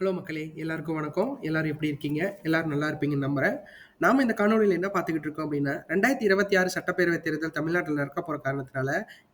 Hello மக்களே எல்லாருக்கும் வணக்கம். எல்லாரும் எப்படி இருக்கீங்க? எல்லாரும் நல்லா இருப்பீங்கன்னு நம்புறேன். நாம இந்த காணொலியில் என்ன பார்த்துக்கிட்டு இருக்கோம் அப்படின்னா ரெண்டாயிரத்தி இருபத்தி ஆறு சட்டப்பேரவைத் தேர்தல் தமிழ்நாட்டில் நடக்க போகிற காரணத்தினால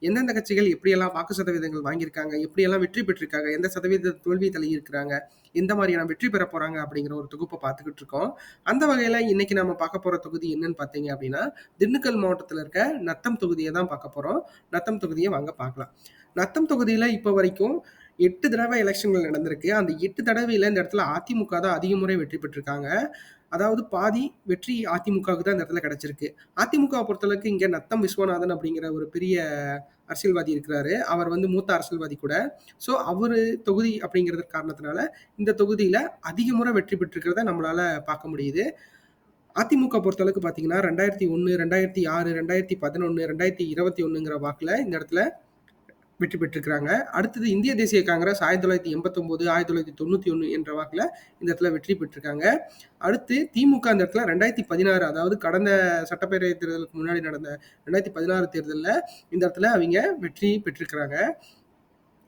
எந்தெந்த கட்சிகள் எப்படியெல்லாம் வாக்கு சதவீதங்கள் வாங்கியிருக்காங்க எப்படியெல்லாம் வெற்றி பெற்றிருக்காங்க எந்த சதவீத தோல்வி தள்ளி இருக்கிறாங்க எந்த மாதிரியான வெற்றி பெற போறாங்க அப்படிங்கிற ஒரு தொகுப்பை பார்த்துக்கிட்டு இருக்கோம். அந்த வகையில் இன்னைக்கு நம்ம பார்க்க போற தொகுதி என்னன்னு பார்த்தீங்க அப்படின்னா திண்டுக்கல் மாவட்டத்தில் இருக்க நத்தம் தொகுதியை தான் பார்க்க போறோம். நத்தம் தொகுதியை வாங்க பார்க்கலாம். நத்தம் தொகுதியில் இப்போ வரைக்கும் எட்டு தடவை எலெக்ஷன்கள் நடந்திருக்கு. அந்த எட்டு தடவையில் இந்த இடத்துல அதிமுக தான் அதிக முறை வெற்றி பெற்றிருக்காங்க. அதாவது பாதி வெற்றி அதிமுகவுக்கு தான் இந்த இடத்துல கிடைச்சிருக்கு. அதிமுக பொறுத்தளவுக்கு இங்கே நத்தம் விஸ்வநாதன் அப்படிங்கிற ஒரு பெரிய அரசியல்வாதி இருக்கிறாரு. அவர் வந்து மூத்த அரசியல்வாதி கூட. ஸோ அவர் தொகுதி அப்படிங்கிறது காரணத்தினால இந்த தொகுதியில் அதிக முறை வெற்றி பெற்றிருக்கிறத நம்மளால பார்க்க முடியுது. அதிமுக பொறுத்தளவுக்கு பார்த்தீங்கன்னா ரெண்டாயிரத்தி ஒன்று ரெண்டாயிரத்தி ஆறு ரெண்டாயிரத்தி பதினொன்று ரெண்டாயிரத்தி இருபத்தி ஒன்றுங்கிற வாக்கில் இந்த இடத்துல வெற்றி பெற்றிருக்கிறாங்க. அடுத்தது இந்திய தேசிய காங்கிரஸ் ஆயிரத்தி தொள்ளாயிரத்தி எண்பத்தொம்போது ஆயிரத்தி தொள்ளாயிரத்தி தொண்ணூற்றி ஒன்று என்ற வாக்கில் இந்த இடத்துல வெற்றி பெற்றிருக்காங்க. அடுத்து திமுக அந்த இடத்துல ரெண்டாயிரத்தி பதினாறு அதாவது கடந்த சட்டப்பேரவை தேர்தலுக்கு முன்னாடி நடந்த ரெண்டாயிரத்தி பதினாறு தேர்தலில் இந்த இடத்துல அவங்க வெற்றி பெற்றிருக்கிறாங்க.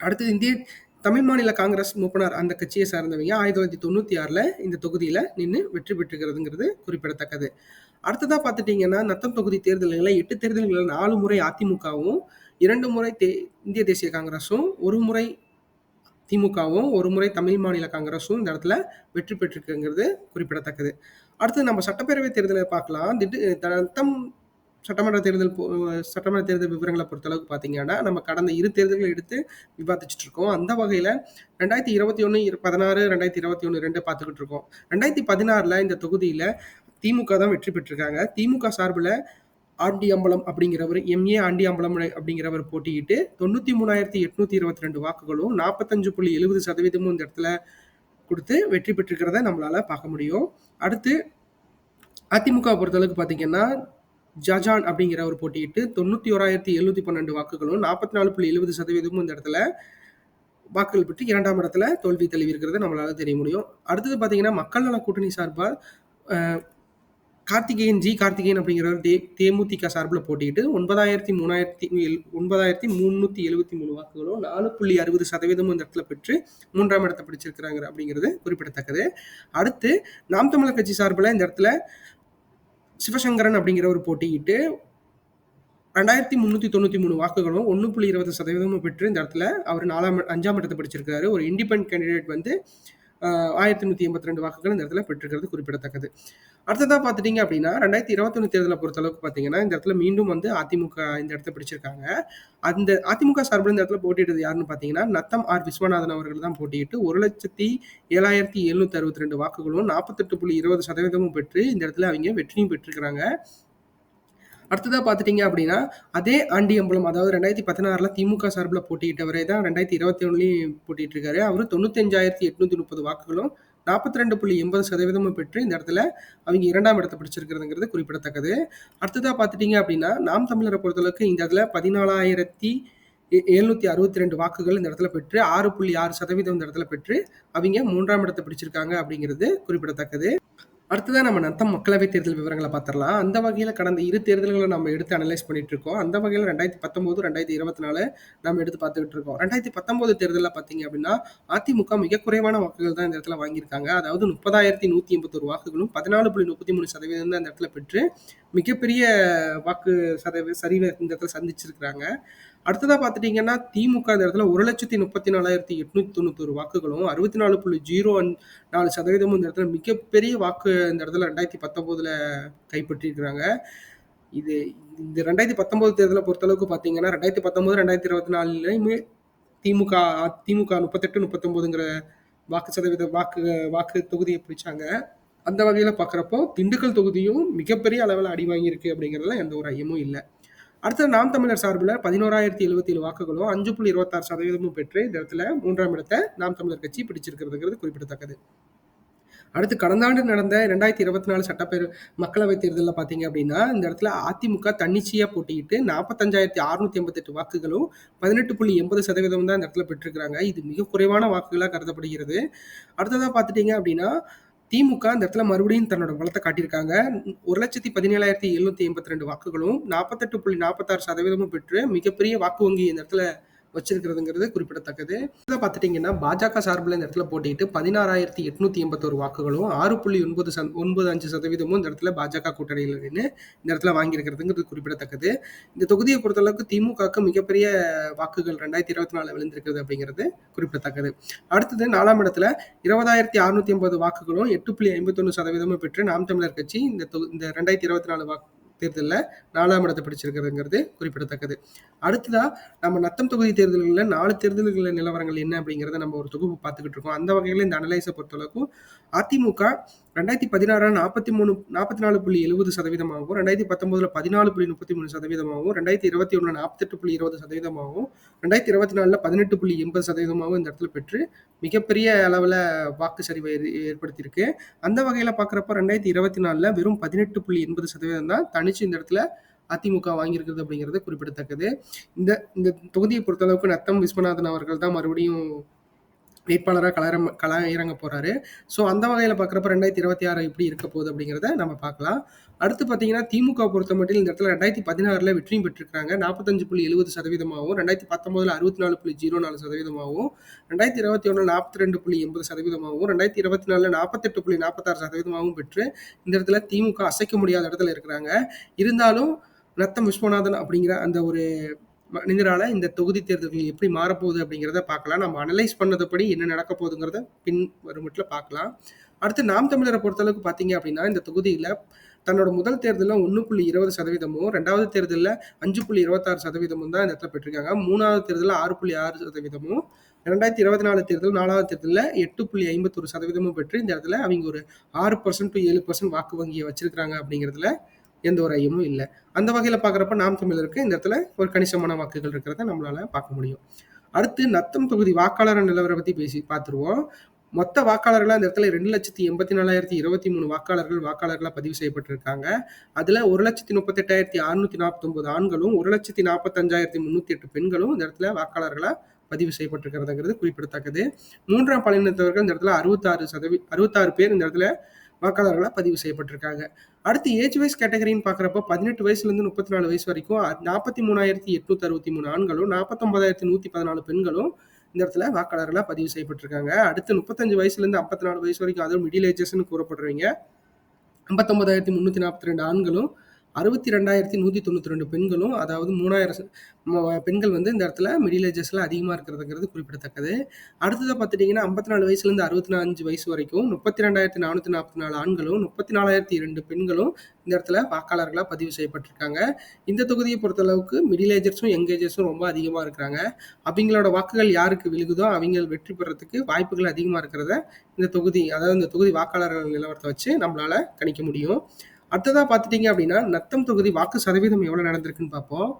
அடுத்தது இந்திய தமிழ் மாநில காங்கிரஸ் மூப்பனார் அந்த கட்சியை சார்ந்தவங்க ஆயிரத்தி தொள்ளாயிரத்தி தொண்ணூற்றி ஆறில் இந்த தொகுதியில் நின்று வெற்றி பெற்றுக்கிறதுங்கிறது குறிப்பிடத்தக்கது. அடுத்ததாக பார்த்துட்டிங்கன்னா நத்தம் தொகுதி தேர்தல்களில் எட்டு தேர்தல்களில் நாலு முறை அதிமுகவும் இரண்டு முறை தே இந்திய தேசிய காங்கிரஸும் ஒரு முறை திமுகவும் ஒரு முறை தமிழ் மாநில காங்கிரஸும் இந்த இடத்துல வெற்றி பெற்றிருக்குங்கிறது குறிப்பிடத்தக்கது. அடுத்து நம்ம சட்டப்பேரவை தேர்தலை பார்க்கலாம். திட்டு தம் சட்டமன்ற தேர்தல் சட்டமன்ற தேர்தல் விவரங்களை பொறுத்தளவுக்கு பார்த்தீங்கன்னா நம்ம கடந்த இரு தேர்தல்களை எடுத்து விவாதிச்சுட்டு இருக்கோம். அந்த வகையில் ரெண்டாயிரத்தி இருபத்தி ஒன்று பதினாறு ரெண்டாயிரத்தி இருபத்தி ஒன்று ரெண்டு பார்த்துக்கிட்டு இருக்கோம். ரெண்டாயிரத்தி பதினாறில் இந்த தொகுதியில் திமுக தான் வெற்றி பெற்றிருக்காங்க. திமுக சார்பில் ஆண்டியம்பலம் அப்படிங்கிறவர் எம்ஏ ஆண்டியம்பலம் அப்படிங்கிறவர் போட்டியிட்டு தொண்ணூற்றி மூணாயிரத்தி எட்நூத்தி இருபத்தி ரெண்டு வாக்குகளும் நாற்பத்தஞ்சு புள்ளி எழுபது சதவீதமும் இந்த இடத்துல கொடுத்து வெற்றி பெற்றிருக்கிறத நம்மளால பார்க்க முடியும். அடுத்து அதிமுக பொறுத்தளவுக்கு பார்த்தீங்கன்னா ஜஜான் அப்படிங்கிறவர் போட்டியிட்டு தொண்ணூற்றி ஓராயிரத்தி எழுநூத்தி பன்னெண்டு வாக்குகளும் நாற்பத்தி நாலு புள்ளி எழுபது சதவீதமும் இந்த இடத்துல வாக்குகள் பெற்று இரண்டாம் இடத்துல தோல்வி தழுவி இருக்கிறது நம்மளால தெரிய முடியும். அடுத்தது பார்த்தீங்கன்னா மக்கள் நல கூட்டணி சார்பாக கார்த்திகேயன் ஜி கார்த்திகேயன் அப்படிங்கிறவர் தே தேமுதிக சார்பில் போட்டிக்கிட்டு ஒன்பதாயிரத்தி மூணாயிரத்தி ஒன்பதாயிரத்தி முந்நூற்றி எழுபத்தி மூணு வாக்குகளும் நாலு புள்ளி அறுபது சதவீதமும் இந்த இடத்துல பெற்று மூன்றாம் இடத்தை பிடிச்சிருக்கிறாங்க அப்படிங்கிறது குறிப்பிடத்தக்கது. அடுத்து நாம் தமிழர் கட்சி சார்பில் இந்த இடத்துல சிவசங்கரன் அப்படிங்கிறவர் போட்டியிட்டு ரெண்டாயிரத்தி முந்நூற்றி தொண்ணூற்றி மூணு வாக்குகளும் ஒன்று புள்ளி இருபது சதவீதமும் பெற்று இந்த இடத்துல அவர் நாலாம் அஞ்சாம் இடத்தை படிச்சிருக்காரு ஒரு இண்டிபெண்ட் கேண்டிடேட் வந்து ஆயிரத்தி நூற்றி எண்பத்தி ரெண்டு வாக்குகள் இந்த இடத்துல பெற்றிருக்கிறது குறிப்பிடத்தக்கது. அடுத்ததாக பார்த்துட்டிங்க அப்படின்னா ரெண்டாயிரத்தி இருபத்தொன்று தேர்தலை பொறுத்தளவுக்கு பார்த்தீங்கன்னா இந்த இடத்துல மீண்டும் வந்து அதிமுக இந்த இடத்த பிடிச்சிருக்காங்க. அந்த அதிமுக சார்பில் இந்த இடத்துல போட்டியிட்டது யாருன்னு பார்த்தீங்கன்னா நத்தம் ஆர் விஸ்வநாதன் அவர்கள் தான் போட்டியிட்டு ஒரு லட்சத்தி ஏழாயிரத்தி எழுநூத்தி அறுபத்தி ரெண்டு வாக்குகளும் நாற்பத்தெட்டு புள்ளி இருபது சதவீதமும் பெற்று இந்த இடத்துல அவங்க வெற்றியும் பெற்றிருக்கிறாங்க. அடுத்ததாக பார்த்துட்டிங்க அப்படின்னா அதே ஆண்டியம்பலம் அதாவது ரெண்டாயிரத்தி பதினாறில் திமுக சார்பில் போட்டியிட்டவரே தான் ரெண்டாயிரத்தி இருபத்தி ஒன்றுலையும் போட்டிட்டு இருக்காரு அவர் தொண்ணூத்தஞ்சாயிரத்தி எட்நூற்றி முப்பது வாக்குகளும் நாற்பத்தி ரெண்டு புள்ளி எண்பது சதவீதமும் பெற்று இந்த இடத்துல அவங்க இரண்டாம் இடத்தை பிடிச்சிருக்கிறதுங்கிறது குறிப்பிடத்தக்கது. அடுத்ததாக பார்த்துட்டிங்க அப்படின்னா நாம் தமிழரை பொறுத்தளவுக்கு இந்த இடத்துல பதினாலாயிரத்தி எழுநூத்தி அறுபத்தி ரெண்டு வாக்குகள் இந்த இடத்துல பெற்று ஆறு புள்ளி ஆறு சதவீதம் இந்த இடத்துல பெற்று அவங்க மூன்றாம் இடத்தை பிடிச்சிருக்காங்க அப்படிங்கிறது குறிப்பிடத்தக்கது. அடுத்ததான் நம்ம நத்தம் மக்களவை தேர்தல் விவரங்களை பார்த்துடலாம். அந்த வகையில் கடந்த இரு தேர்தல்களை நம்ம எடுத்து அனலைஸ் பண்ணிட்டு இருக்கோம். அந்த வகையில் ரெண்டாயிரத்தி பத்தொம்போது ரெண்டாயிரத்தி இருபத்தி நாலு நம்ம எடுத்து பார்த்துக்கிட்டு இருக்கோம். ரெண்டாயிரத்தி பத்தொம்போது தேர்தலில் பார்த்தீங்க அப்படின்னா அதிமுக மிக குறைவான வாக்குகள் தான் இந்த இடத்துல வாங்கியிருக்காங்க. அதாவது முப்பதாயிரத்தி நூற்றி எண்பத்தொரு வாக்குகளும் பதினாலு புள்ளி முப்பத்தி மூணு சதவீதம் தான் இந்த இடத்துல பெற்று மிகப்பெரிய வாக்கு சதவீத சரிவை இந்த இடத்துல சந்திச்சிருக்கிறாங்க. அடுத்ததாக பார்த்துட்டிங்கன்னா திமுக இந்த இடத்துல ஒரு லட்சத்தி முப்பத்தி நாலாயிரத்தி எட்நூத்தி தொண்ணூத்தொரு வாக்குகளும் அறுபத்தி நாலு புள்ளி ஜீரோ நாலு சதவீதமும் இந்த இடத்துல மிகப்பெரிய வாக்கு இந்த இடத்துல ரெண்டாயிரத்தி பத்தொம்போதில் கைப்பற்றியிருக்கிறாங்க இது இந்த ரெண்டாயிரத்தி பத்தொம்போது தேர்தலை பொறுத்தளவுக்கு பார்த்தீங்கன்னா ரெண்டாயிரத்தி பத்தொம்போது ரெண்டாயிரத்தி இருபத்தி நாலுலையுமே திமுக திமுக முப்பத்தெட்டு முப்பத்தொம்போதுங்கிற வாக்கு சதவீத வாக்கு வாக்கு தொகுதியை பிடிச்சாங்க. அந்த வகையில் பார்க்குறப்போ திண்டுக்கல் தொகுதியும் மிகப்பெரிய அளவில் அடி வாங்கியிருக்கு அப்படிங்கிறதுல எந்த ஒரு ஐயமும் இல்லை. அடுத்தது நாம் தமிழர் சார்பில் பதினோராயிரத்தி எழுபத்தி ஏழு வாக்குகளும் அஞ்சு புள்ளி இருபத்தாறு சதவீதமும் பெற்று இந்த இடத்துல மூன்றாம் இடத்தை நாம் தமிழர் கட்சி பிடிச்சிருக்கிறதுங்கிறது குறிப்பிடத்தக்கது. அடுத்து கடந்த ஆண்டு நடந்த ரெண்டாயிரத்தி இருபத்தி நாலு சட்டப்பேரவை மக்களவைத் தேர்தலில் பார்த்தீங்க அப்படின்னா இந்த இடத்துல அதிமுக தன்னிச்சையாக போட்டியிட்டு நாற்பத்தஞ்சாயிரத்தி அறுநூத்தி எண்பத்தெட்டு வாக்குகளும் பதினெட்டு புள்ளி எண்பது சதவீதம் தான் இந்த இடத்துல பெற்றிருக்கிறாங்க. இது மிக குறைவான வாக்குகளாக கருதப்படுகிறது. அடுத்ததாக பார்த்துட்டீங்க அப்படின்னா திமுக இந்த இடத்துல மறுபடியும் தன்னோட பலத்தை காட்டியிருக்காங்க. ஒரு லட்சத்தி பதினேழாயிரத்தி எழுநூத்தி எண்பத்தி ரெண்டு வாக்குகளும் நாற்பத்தெட்டு புள்ளி நாற்பத்தாறு சதவீதமும் பெற்று மிகப்பெரிய வாக்கு வங்கி இந்த இடத்துல வச்சிருக்கிறதுங்கிறது குறிப்பிடத்தக்கது. இதை பார்த்துட்டிங்கன்னா பாஜக சார்பில் இந்த இடத்துல போட்டிட்டு பதினாறாயிரத்தி எட்நூத்தி எண்பத்தோரு வாக்குகளும் ஆறு புள்ளி ஒன்பது சத ஒன்பது அஞ்சு சதவீதமும் இந்த இடத்துல பாஜக கூட்டணியில் நின்று இந்த இடத்துல வாங்கியிருக்கிறதுங்கிறது குறிப்பிடத்தக்கது. இந்த தொகுதியை பொறுத்தளவுக்கு திமுகவுக்கு மிகப்பெரிய வாக்குகள் ரெண்டாயிரத்தி இருபத்தி நாலு விழுந்திருக்கிறது அப்படிங்கிறது குறிப்பிடத்தக்கது. அடுத்தது நாலாம் இடத்துல இருபதாயிரத்தி அறுநூத்தி ஐம்பது வாக்குகளும் எட்டு புள்ளி ஐம்பத்தொன்று சதவீதமும் பெற்று நாம் தமிழர் கட்சி இந்த தொகு இந்த ரெண்டாயிரத்தி இருபத்தி நாலு வாக்கு தேர்தலில் நாலாம் இடத்தை பிடிச்சிருக்கிறதுங்கிறது குறிப்பிடத்தக்கது. அடுத்ததா நம்ம நத்தம் தொகுதி தேர்தல்களில் நாலு தேர்தல்களில் நிலவரங்கள் என்ன அப்படிங்கிறத நம்ம ஒரு தொகுப்பு பார்த்துக்கிட்டு இருக்கோம். அந்த வகையில் இந்த அனலைஸை பொறுத்தளவுக்கும் அதிமுக ரெண்டாயிரத்தி பதினாறு நாற்பத்தி மூணு நாற்பத்தி நாலு புள்ளி எழுபது சதவீதமாகவும் ரெண்டாயிரத்தி பத்தொன்பதுல பதினாலு புள்ளி முப்பத்தி மூணு சதவீதமாகவும் ரெண்டாயிரத்தி இருபத்தி ஒன்று நாற்பத்தெட்டு புள்ளி இருபது சதவீதமாகவும் ரெண்டாயிரத்தி இருபத்தி நாலில் பதினெட்டு புள்ளி எண்பது சதவீதமாகவும் இந்த இடத்துல பெற்று மிகப்பெரிய அளவில் வாக்கு சரிவை ஏற்படுத்தியிருக்கு. அந்த வகையில் பார்க்குறப்ப ரெண்டாயிரத்தி இருபத்தி நாலில் வெறும் பதினெட்டு புள்ளி எண்பது சதவீதம் தான் தனிச்சு இந்த இடத்துல அதிமுக வாங்கியிருக்கிறது அப்படிங்கிறது குறிப்பிடத்தக்கது. இந்த இந்த தொகுதியை பொறுத்தளவுக்கு நத்தம் விஸ்வநாதன் அவர்கள் தான் மறுபடியும் வேட்பாளராக களரம் கள இறங்க போகிறாரு ஸோ அந்த வகையில் பார்க்குறப்ப ரெண்டாயிரத்தி இருபத்தி ஆறு எப்படி இருக்க போகுது அப்படிங்கிறத நம்ம பார்க்கலாம் அடுத்து பார்த்தீங்கன்னா திமுக பொறுத்த மட்டும் இந்த இடத்துல ரெண்டாயிரத்தி பதினாறில் வெற்றியும் பெற்றிருக்காங்க நாற்பத்தஞ்சு புள்ளி எழுபது சதவீதமாகவும் ரெண்டாயிரத்தி பத்தொம்போதில் அறுபத்தி நாலு புள்ளி ஜீரோ நாலு சதவீதமாகவும் ரெண்டாயிரத்தி இருபத்தி ஒன்று நாற்பத்தி ரெண்டு புள்ளி எண்பது சதவீதமாகவும் ரெண்டாயிரத்தி இருபத்தி நாலில் நாற்பத்தெட்டு புள்ளி நாற்பத்தாறு சதவீதமாகவும் பெற்று இந்த இடத்துல திமுக அசைக்க முடியாத இடத்துல இருக்கிறாங்க. இருந்தாலும் நத்தம் விஸ்வநாதன் அப்படிங்கிற அந்த ஒரு மனிதரால இந்த தொகுதி தேர்தல்கள் எப்படி மாறப்போகுது அப்படிங்கிறத பார்க்கலாம். நம்ம அனலைஸ் பண்ணதுபடி என்ன நடக்க போகுதுங்கிறத பின் வருமட்டில் பார்க்கலாம். அடுத்து நாம் தமிழரை பொறுத்தளவுக்கு பார்த்தீங்க அப்படின்னா இந்த தொகுதியில் தன்னோட முதல் தேர்தலில் ஒன்று புள்ளி இருபது சதவீதமும் ரெண்டாவது தேர்தலில் அஞ்சு புள்ளி இருபத்தாறு சதவீதமும் தான் இந்த இடத்துல பெற்றிருக்காங்க. மூணாவது தேர்தலில் ஆறு புள்ளி ஆறு சதவீதமும் ரெண்டாயிரத்தி இருபத்தி நாலு தேர்தல் நாலாவது தேர்தலில் எட்டு புள்ளி ஐம்பத்தொரு சதவீதமும் பெற்று இந்த இடத்துல அவங்க ஒரு ஆறு பர்சன்ட் டு ஏழு பர்சன்ட் வாக்கு வங்கியை வச்சிருக்கிறாங்க அப்படிங்கிறதுல எந்த ஒரு ஐயமும் இல்லை. அந்த வகையில் பார்க்குறப்ப நாம் தமிழருக்கு இந்த இடத்துல ஒரு கணிசமான வாக்குகள் இருக்கிறத நம்மளால் பார்க்க முடியும். அடுத்து நத்தம் தொகுதி வாக்காளர் நிலவரை பற்றி பேசி பார்த்துருவோம் மொத்த வாக்காளர்களாக அந்த இடத்துல ரெண்டு லட்சத்தி எண்பத்தி நாலாயிரத்தி இருபத்தி மூணு வாக்காளர்கள் வாக்காளர்களாக பதிவு செய்யப்பட்டிருக்காங்க. அதில் ஒரு லட்சத்தி முப்பத்தெட்டாயிரத்தி அறுநூத்தி நாற்பத்தொம்பது ஆண்களும் ஒரு லட்சத்தி நாற்பத்தஞ்சாயிரத்தி முந்நூற்றி எட்டு பெண்களும் இந்த இடத்துல வாக்காளர்களாக பதிவு செய்யப்பட்டிருக்கிறதுங்கிறது குறிப்பிடத்தக்கது. மூன்றாம் பாலினத்தவர்கள் இந்த இடத்துல அறுபத்தாறு சதவீ அறுபத்தாறு பேர் இந்த இடத்துல வாக்காளர்களாக பதிவு செய்யப்பட்டிருக்காங்க. அடுத்து ஏஜ் வைஸ் கேட்டகரின்னு பார்க்குறப்ப பதினெட்டு வயசுலேருந்து முப்பத்தி நாலு வயசு வரைக்கும் நாற்பத்தி மூணாயிரத்தி எட்நூத்தி அறுபத்தி மூணு ஆண்களும் நாற்பத்தொன்பதாயிரத்தி நூற்றி பதினாலு பெண்களும் இந்த இடத்துல வாக்காளர்களாக பதிவு செய்யப்பட்டிருக்காங்க. அடுத்து முப்பத்தஞ்சு வயசுலேருந்து ஐம்பத்தி நாலு வயசு வரைக்கும் அதுவும் மிடில் ஏஜஸ்ன்னு கூறப்படுறவங்க. ஐம்பத்தொன்பதாயிரத்தி முந்நூற்றி நாற்பத்தி ரெண்டு ஆண்களும் அறுபத்தி ரெண்டாயிரத்தி நூற்றி தொண்ணூற்றி ரெண்டு பெண்களும் அதாவது மூணாயிரம் பெண்கள் வந்து இந்த இடத்துல மிடில் ஏஜஸில் அதிகமாக இருக்கிறதுங்கிறது குறிப்பிடத்தக்கது. அடுத்ததாக பார்த்துட்டிங்கன்னா ஐம்பத்தி நாலு வயசுலேருந்து அறுபத்தி நாலஞ்சு வயசு வரைக்கும் முப்பத்தி ரெண்டாயிரத்தி நானூற்றி நாற்பத்தி நாலு ஆண்களும் முப்பத்தி நாலாயிரத்தி இரண்டு பெண்களும் இந்த இடத்துல வாக்காளர்களாக பதிவு செய்யப்பட்டிருக்காங்க. இந்த தொகுதியை பொறுத்தளவுக்கு மிடில் ஏஜர்ஸும் யங் ஏஜர்ஸும் ரொம்ப அதிகமாக இருக்கிறாங்க. அவங்களோட வாக்குகள் யாருக்கு விழுகுதோ அவங்க வெற்றி பெறத்துக்கு வாய்ப்புகள் அதிகமாக இருக்கிறத இந்த தொகுதி அதாவது இந்த தொகுதி வாக்காளர்கள் நிலவரத்தை வச்சு நம்மளால் கணிக்க முடியும். அடுத்ததாக பார்த்துட்டிங்க அப்படின்னா நத்தம் தொகுதி வாக்கு சதவீதம் எவ்வளோ நடந்திருக்குன்னு பார்ப்போம்.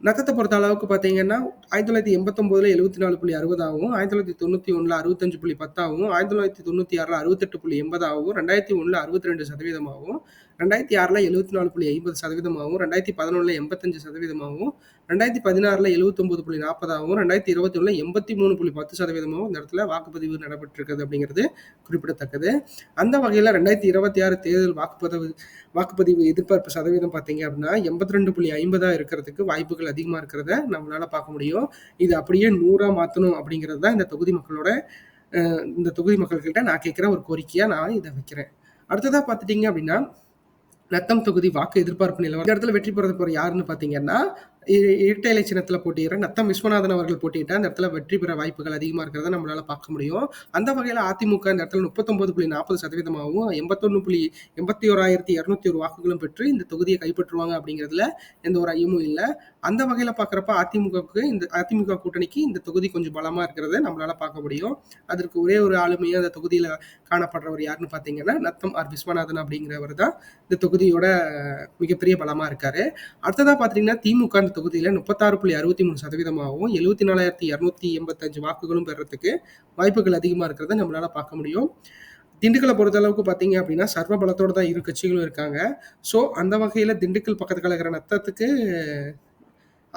நத்தத்தை பொறுத்த அளவுக்கு பார்த்தீங்கன்னா ஆயிரத்தி தொள்ளாயிரத்தி எண்பத்தொம்போதில் எழுபத்தி நாலு புள்ளி அறுபதாகவும் ஆயிரத்தி தொள்ளாயிரத்தி தொண்ணூற்றி ஒன்றில் அறுபத்தஞ்சு புள்ளி பத்தாகவும் ஆயிரத்தி தொள்ளாயிரத்தி தொண்ணூற்றி ஆறில் அறுபத்தெட்டு புள்ளி எண்பதாகவும் ரெண்டாயிரத்தி ஒன்றில் அறுபத்தி ரெண்டு சதவீதமாகவும் ரெண்டாயிரத்தி ஆறில் எழுபத்தி நாலு புள்ளி ஐம்பது சதவீதமாகவும் ரெண்டாயிரத்தி பதினொன்றில் எண்பத்தஞ்சு சதவீதமாகவும் ரெண்டாயிரத்தி பதினாறில் எழுபத்தொம்பது புள்ளி நாற்பதாகவும் ரெண்டாயிரத்தி இருபத்தி ஒன்றில் எண்பத்தி மூணு புள்ளி பத்து சதவீதமாகவும் இந்த இடத்துல வாக்குப்பதிவு நடைபெற்றிருக்கிறது அப்படிங்கிறது குறிப்பிடத்தக்கது. அந்த வகையில் ரெண்டாயிரத்தி இருபத்தி ஆறு தேர்தல் வாக்குப்பதிவு வாக்குப்பதிவு எதிர்பார்ப்பு சதவீதம் பார்த்தீங்க அப்படின்னா எண்பத்தி ரெண்டு புள்ளி ஐம்பதாக இருக்கிறதுக்கு வாய்ப்புகள் அதிகமாக இருக்கிறத நம்மளால் பார்க்க முடியும். இது அப்படியே நூறாக மாற்றணும் அப்படிங்கிறது தான் இந்த தொகுதி மக்களோட இந்த தொகுதி மக்கள்கிட்ட நான் கேட்குற ஒரு கோரிக்கையாக நான் இதை வைக்கிறேன். அடுத்ததாக பார்த்துட்டிங்க அப்படின்னா நத்தம் தொகுதி வாக்கு எதிர்பார்ப்பு நிலவரம். இந்த இடத்துல வெற்றி பெறது போற யாருன்னு பாத்தீங்கன்னா இரட்டை இலை சின்னத்தில் போட்டியிடுற நத்தம் விஸ்வநாதன் அவர்கள் போட்டியிட்டால் அந்த இடத்துல வெற்றி பெற வாய்ப்புகள் அதிகமாக இருக்கிறத நம்மளால் பார்க்க முடியும். அந்த வகையில் அதிமுக இந்த இடத்துல முப்பத்தொம்பது புள்ளி நாற்பது சதவீதமாகவும் எண்பத்தொன்று புள்ளி எண்பத்தி ஓராயிரத்தி இரநூத்தி ஒரு வாக்குகளும் பெற்று இந்த தொகுதியை கைப்பற்றுவாங்க அப்படிங்கிறதுல எந்த ஒரு ஐயமும் இல்லை. அந்த வகையில் பார்க்குறப்ப அதிமுகவுக்கு இந்த அதிமுக கூட்டணிக்கு இந்த தொகுதி கொஞ்சம் பலமாக இருக்கிறத நம்மளால் பார்க்க முடியும். அதற்கு ஒரே ஒரு ஆளுமையாக அந்த தொகுதியில் காணப்படுறவர் யாருன்னு பார்த்தீங்கன்னா நத்தம் ஆர் விஸ்வநாதன் அப்படிங்கிறவர் தான் இந்த தொகுதியோட மிகப்பெரிய பலமாக இருக்காரு. அடுத்ததாக பார்த்தீங்கன்னா திமுக அந்த தொகுதியில் முப்பத்தாறு புள்ளி அறுபத்தி மூணு சதவீதமாகவும் எழுபத்தி நாலாயிரத்தி இரநூத்தி எண்பத்தஞ்சு வாக்குகளும் பெறத்துக்கு வாய்ப்புகள் அதிகமாக இருக்கிறத நம்மளால பார்க்க முடியும். திண்டுக்கலை பொறுத்த அளவுக்கு பார்த்தீங்க அப்படின்னா சர்வ பலத்தோடு தான் இரு கட்சிகளும் இருக்காங்க. ஸோ அந்த வகையில் திண்டுக்கல் பக்கத்தில் இருக்கிற நத்தத்துக்கு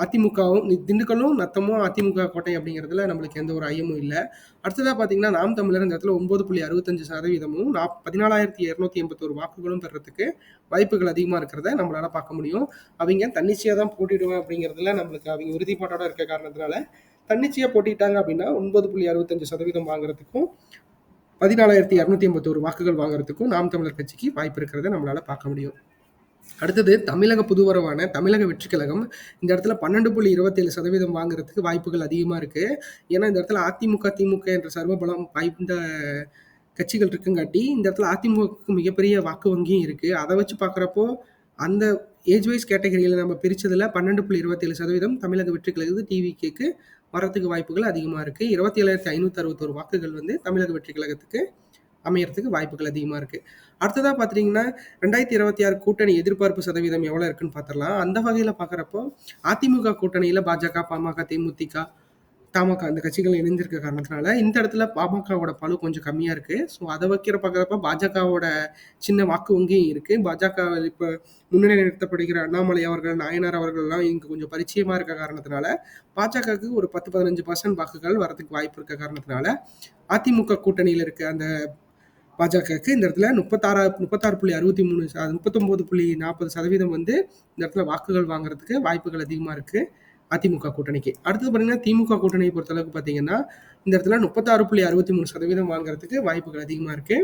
அதிமுகவும் திண்டுக்கல்லும் நத்தமும் அதிமுக கோட்டை அப்படிங்கிறதுல நம்மளுக்கு எந்த ஒரு ஐயமும் இல்லை. அடுத்ததாக பார்த்தீங்கன்னா நாம் தமிழர் இந்த இடத்துல ஒன்பது புள்ளி அறுபத்தஞ்சு சதவீதமும் நா பதினாலாயிரத்தி இரநூத்தி எண்பத்தோரு வாக்குகளும் பெறத்துக்கு வாய்ப்புகள் அதிகமாக இருக்கிறத நம்மளால் பார்க்க முடியும். அவங்க தன்னிச்சையாக தான் போட்டிடுவேன் அப்படிங்கிறதுல நம்மளுக்கு அவங்க உறுதிப்பாட்டோட இருக்க காரணத்தினால தன்னிச்சையாக போட்டிட்டாங்க அப்படின்னா ஒன்பது புள்ளி அறுபத்தஞ்சு சதவீதம் வாங்குறதுக்கும் பதினாலாயிரத்தி இரநூத்தி எண்பத்தோரு வாக்குகள் வாங்குறதுக்கும் நாம் தமிழர் கட்சிக்கு வாய்ப்பு இருக்கிறத நம்மளால் பார்க்க முடியும். அடுத்தது தமிழக புதுவரவான தமிழக வெற்றி கழகம் இந்த இடத்துல பன்னெண்டு புள்ளி இருபத்தேழு சதவீதம் வாங்குறதுக்கு வாய்ப்புகள் அதிகமாக இருக்கு. ஏன்னா இந்த இடத்துல அதிமுக திமுக என்ற சர்வபலம் வாய்ந்த கட்சிகள் இருக்குங்காட்டி இந்த இடத்துல அதிமுகவுக்கு மிகப்பெரிய வாக்கு வங்கியும் இருக்கு. அதை வச்சு பார்க்குறப்போ அந்த ஏஜ் வைஸ் கேட்டகரியில் நம்ம பிரித்ததில் பன்னெண்டு புள்ளி இருபத்தேழு சதவீதம் தமிழக வெற்றி கழகத்து டிவிகேக்கு வரத்துக்கு வாய்ப்புகள் அதிகமாக இருக்கு. இருபத்தி ஏழாயிரத்தி ஐநூற்றி அறுபத்தோரு வாக்குகள் வந்து தமிழக வெற்றி கழகத்துக்கு அமையறதுக்கு வாய்ப்புகள் அதிகமாக இருக்குது அடுத்ததாக பார்த்தீங்கன்னா ரெண்டாயிரத்தி இருபத்தி ஆறு கூட்டணி எதிர்பார்ப்பு சதவீதம் எவ்வளோ இருக்குன்னு பார்த்துடலாம் அந்த வகையில் பார்க்குறப்போ அதிமுக கூட்டணியில் பாஜக பாமக தேமுதிக தமாக அந்த கட்சிகள் இணைந்திருக்க காரணத்தினால இந்த இடத்துல பாமகவோட பழு கொஞ்சம் கம்மியாக இருக்குது ஸோ அதை வைக்கிற பார்க்குறப்ப பாஜகவோட சின்ன வாக்கு வங்கியும் இருக்குது பாஜக இப்போ முன்னணி நிறுத்தப்படுகிற அண்ணாமலை அவர்கள் நாயனார் அவர்கள்லாம் இங்கே கொஞ்சம் பரிச்சயமாக இருக்க காரணத்தினால பாஜகவுக்கு ஒரு பத்து பதினஞ்சு பர்சன்ட் வாக்குகள் வரதுக்கு வாய்ப்பு இருக்க காரணத்தினால அதிமுக கூட்டணியில் இருக்க அந்த பாஜகவுக்கு இந்த இடத்துல முப்பத்தாறு முப்பத்தாறு புள்ளி அறுபத்தி மூணு முப்பத்தொம்போது புள்ளி நாற்பது சதவீதம் வந்து இந்த இடத்துல வாக்குகள் வாங்குறதுக்கு வாய்ப்புகள் அதிகமாக இருக்குது அதிமுக கூட்டணிக்கு. அடுத்தது பார்த்தீங்கன்னா திமுக கூட்டணியை பொறுத்தளவுக்கு பார்த்தீங்கன்னா இந்த இடத்துல முப்பத்தாறு புள்ளி அறுபத்தி மூணு சதவீதம் வாங்குறதுக்கு வாய்ப்புகள் அதிகமாக இருக்குது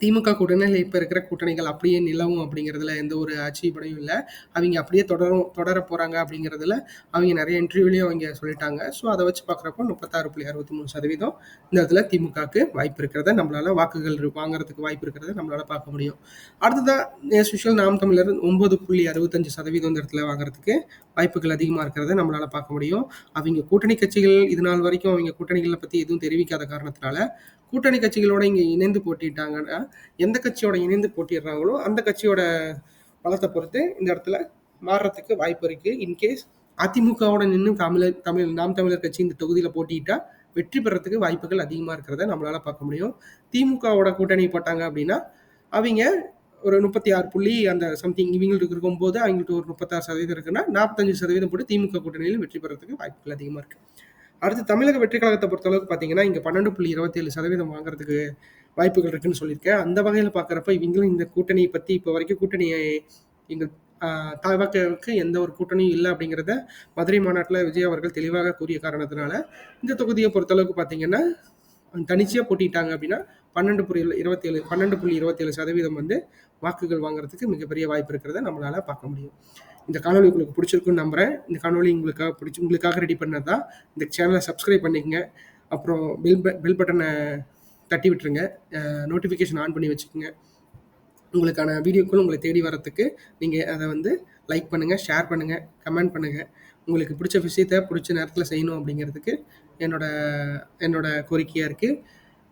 திமுக கூட்டணியில் இப்போ இருக்கிற கூட்டணிகள் அப்படியே நிலவும் அப்படிங்கிறதுல எந்த ஒரு அச்சீவடையும் இல்லை. அவங்க அப்படியே தொடரும் தொடர போகிறாங்க அப்படிங்கிறதுல அவங்க நிறைய இன்டர்வியூலையும் அவங்க சொல்லிட்டாங்க. ஸோ அதை வச்சு பார்க்குறப்போ முப்பத்தாறு புள்ளி அறுபத்தி மூணு சதவீதம் இந்த இடத்துல திமுகவுக்கு வாய்ப்பு இருக்கிறத நம்மளால் வாக்குகள் வாங்குறதுக்கு வாய்ப்பு இருக்கிறத நம்மளால் பார்க்க முடியும். அடுத்ததாக சுஷல் நாம் தமிழர் ஒன்பது புள்ளி அறுபத்தஞ்சு சதவீதம் இந்த இடத்துல வாங்குறதுக்கு வாய்ப்புகள் அதிகமாக இருக்கிறத நம்மளால் பார்க்க முடியும். அவங்க கூட்டணி கட்சிகள் இது நாள் வரைக்கும் அவங்க கூட்டணிகளை பற்றி எதுவும் தெரிவிக்காத காரணத்தினால கூட்டணி கட்சிகளோட இங்கே இணைந்து போட்டிட்டாங்கன்னா எந்த கட்சியோட இணைந்து போட்டிடுறாங்களோ அந்த கட்சியோட பலத்தை பொறுத்து இந்த இடத்துல மாறுறதுக்கு வாய்ப்பு இருக்கு. இன்கேஸ் அதிமுகவோட நின்று தமிழர் தமிழ் நாம் தமிழர் கட்சி இந்த தொகுதியில் போட்டிட்டா வெற்றி பெறத்துக்கு வாய்ப்புகள் அதிகமாக இருக்கிறத நம்மளால பார்க்க முடியும். திமுகவோட கூட்டணி போட்டாங்க அப்படின்னா அவங்க ஒரு முப்பத்தி ஆறு புள்ளி அந்த சம்திங் இவங்களுக்கு இருக்கும்போது அவங்களுக்கு ஒரு முப்பத்தாறு சதவீதம் இருக்குன்னா நாற்பத்தஞ்சு சதவீதம் போட்டு திமுக கூட்டணியில் வெற்றி பெறத்துக்கு வாய்ப்புகள் அதிகமாக இருக்குது அடுத்து தமிழக வெற்றி கழகத்தை பொறுத்தளவுக்கு பார்த்தீங்கன்னா இங்கே பன்னெண்டு புள்ளி இருபத்தேழு சதவீதம் வாங்குறதுக்கு வாய்ப்புகள் இருக்குன்னு சொல்லியிருக்கேன். அந்த வகையில் பார்க்குறப்ப இவங்களும் இந்த கூட்டணியை பற்றி இப்போ வரைக்கும் கூட்டணியை எங்கள் தவக்கவுக்கு எந்த ஒரு கூட்டணியும் இல்லை அப்படிங்கிறத மதுரை மாநாட்டில் விஜய் அவர்கள் தெளிவாக கூறிய காரணத்தினால இந்த தொகுதியை பொறுத்தளவுக்கு பார்த்தீங்கன்னா தனிச்சையாக போட்டிட்டாங்க அப்படின்னா பன்னெண்டு புள்ளி இருபத்தேழு பன்னெண்டு புள்ளி இருபத்தேழு சதவீதம் வந்து வாக்குகள் வாங்குறதுக்கு மிகப்பெரிய வாய்ப்பு இருக்கிறத நம்மளால் பார்க்க முடியும். இந்த காணொலி உங்களுக்கு பிடிச்சிருக்குன்னு நம்புகிறேன் இந்த காணொலி உங்களுக்காக பிடிச்சி உங்களுக்காக ரெடி பண்ணது தான் இந்த சேனலை சப்ஸ்கிரைப் பண்ணிக்கங்க. அப்புறம் பெல் பெல் பட்டனை தட்டி விட்டுருங்க. நோட்டிஃபிகேஷன் ஆன் பண்ணி வச்சுக்கோங்க. உங்களுக்கான வீடியோக்கள் உங்களை தேடி வரத்துக்கு நீங்கள் அதை வந்து லைக் பண்ணுங்கள் ஷேர் பண்ணுங்கள் கமெண்ட் பண்ணுங்கள் உங்களுக்கு பிடிச்ச விஷயத்த பிடிச்ச நேரத்தில் செய்யணும் அப்படிங்கிறதுக்கு என்னோட என்னோட கோரிக்கையாக இருக்குது